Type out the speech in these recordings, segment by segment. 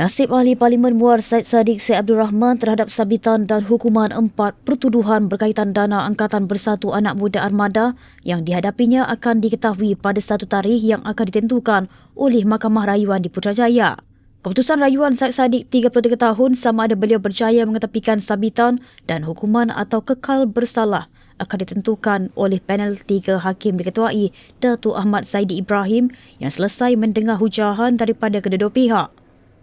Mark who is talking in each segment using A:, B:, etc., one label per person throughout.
A: Nasib ahli Parlimen Muar Said Sadiq Syed Abdul Rahman terhadap sabitan dan hukuman empat pertuduhan berkaitan dana Angkatan Bersatu Anak Muda Armada yang dihadapinya akan diketahui pada satu tarikh yang akan ditentukan oleh Mahkamah Rayuan di Putrajaya. Keputusan rayuan Syed Sadiq 33 tahun sama ada beliau berjaya mengetepikan sabitan dan hukuman atau kekal bersalah akan ditentukan oleh panel tiga hakim diketuai Datuk Ahmad Zaidi Ibrahim yang selesai mendengar hujahan daripada kedua-dua pihak.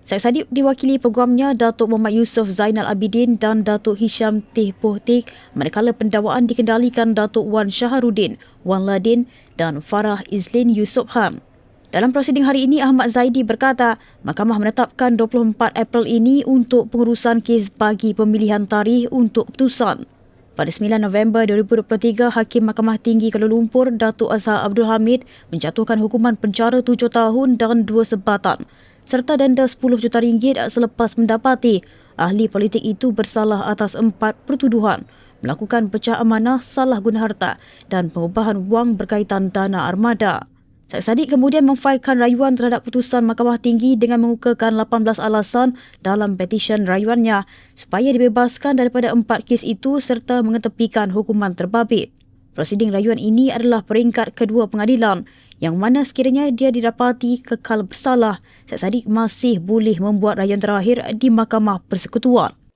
A: Syed Saddiq diwakili peguamnya Datuk Muhammad Yusof Zainal Abidin dan Datuk Hisham Teh Pohtik manakala pendakwaan dikendalikan Datuk Wan Syaharudin, Wan Ladin dan Farah Izlin Yusof Ham. Dalam prosiding hari ini, Ahmad Zaidi berkata, Mahkamah menetapkan 24 April ini untuk pengurusan kes bagi pemilihan tarikh untuk keputusan. Pada 9 November 2023, Hakim Mahkamah Tinggi Kuala Lumpur, Datuk Azhar Abdul Hamid menjatuhkan hukuman penjara 7 tahun dan 2 sebatan serta denda 10 juta ringgit selepas mendapati ahli politik itu bersalah atas empat pertuduhan melakukan pecah amanah, salah guna harta dan pengubahan wang berkaitan dana armada. Syed Saddiq kemudian memfailkan rayuan terhadap putusan Mahkamah Tinggi dengan mengukakan 18 alasan dalam petisyen rayuannya supaya dibebaskan daripada empat kes itu serta mengetepikan hukuman terbabit. Prosiding rayuan ini adalah peringkat kedua pengadilan yang mana sekiranya dia didapati kekal bersalah, Syed Saddiq masih boleh membuat rayuan terakhir di Mahkamah Persekutuan.